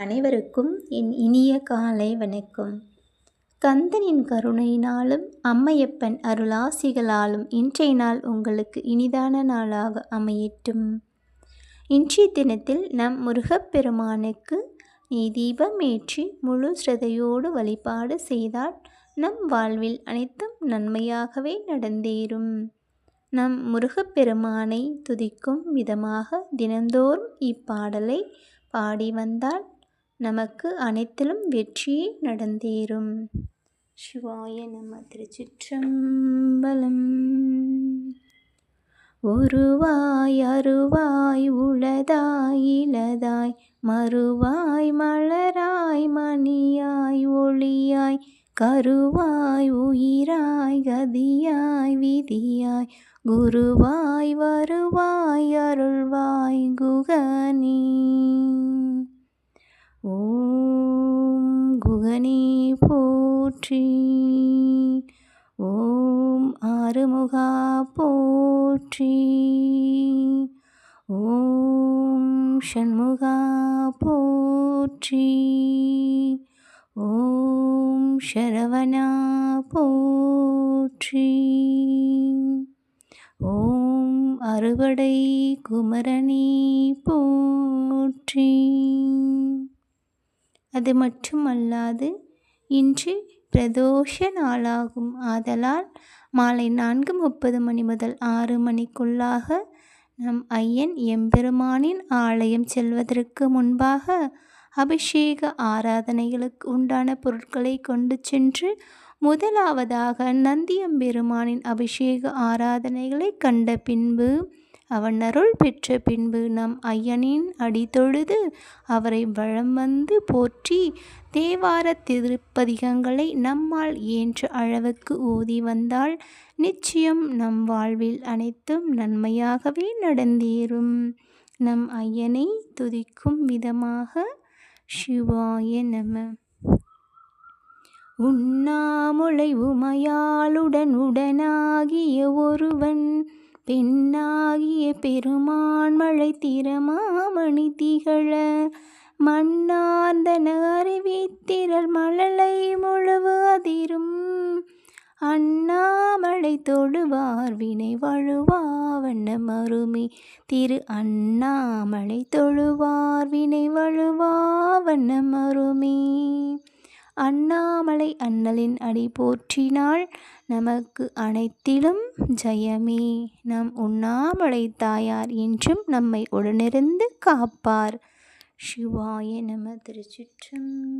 அனைவருக்கும் என் இனிய காலை வணக்கம். கந்தனின் கருணையினாலும் அம்மையப்பன் அருளாசிகளாலும் இன்றைய நாள் உங்களுக்கு இனிதான நாளாக அமையட்டும். இன்றைய தினத்தில் நம் முருகப்பெருமானுக்கு நீ தீபம் ஏற்றி முழு ஸ்ரதையோடு வழிபாடு செய்தால் நம் வாழ்வில் அனைத்தும் நன்மையாகவே நடந்தேறும். நம் முருகப்பெருமானை துதிக்கும் விதமாக தினந்தோறும் இப்பாடலை பாடி வந்தால் நமக்கு அனைத்திலும் வெற்றி நடந்தேறும். சிவாய நம திருச்சிற்றம்பலம். ஒருவாய் அருவாய் உளதாய் இளதாய் மறுவாய் மலராய் மணியாய் ஒளியாய் கருவாய் உயிராய் கதியாய் விதியாய் குருவாய் வருவாய் அருள்வாய் குகனே. போற்றி। ஓம் ஆறுமுகா போற்றி। ஓம் ஷண்முகா போற்றி। ஓம் ஷரவணா போற்றி। ஓம் அறுவடை குமரணி போற்றி. அது மட்டுமல்லாது இன்று பிரதோஷ நாளாகும் ஆதலால் மாலை நான்கு முப்பது மணி முதல் ஆறு மணிக்குள்ளாக நம் ஐயன் எம்பெருமானின் ஆலயம் செல்வதற்கு முன்பாக அபிஷேக ஆராதனைகளுக்கு உண்டான பொருட்களை கொண்டு சென்று முதலாவதாக நந்தியம்பெருமானின் அபிஷேக ஆராதனைகளை கண்ட பின்பு அவன் அருள் பெற்ற பின்பு நம் ஐயனின் அடி தொழுது அவரை வளம் வந்து போற்றி தேவார திருப்பதிகங்களை நம்மால் இயன்ற அளவுக்கு ஊதி வந்தால் நிச்சயம் நம் வாழ்வில் அனைத்தும் நன்மையாகவே நடந்தேறும். நம் ஐயனை துதிக்கும் விதமாக சிவாய நம. உண்ணாமுளை உமையாளுடன் உடனாகிய ஒருவன் பெண்ணாகிய பெருமான் மழை திறமாமணி திகழ மண்ணார்ந்தன அறிவித்திரல் மழலை முழுவு அதிரும். அண்ணாமலை தொழுவார் வினை வழுவாவண்ண மறுமி திரு அண்ணாமலை தொழுவார் வினை வழுவாவண்ண மறுமி அண்ணாமலை அண்ணலின் அடி போற்றினாள். நமக்கு அனைத்திலும் ஜெயமே. நம் உண்ணாமலை தாயார் என்றும் நம்மை உடனிருந்து காப்பார். சிவாய நம திருச்சிற்றம்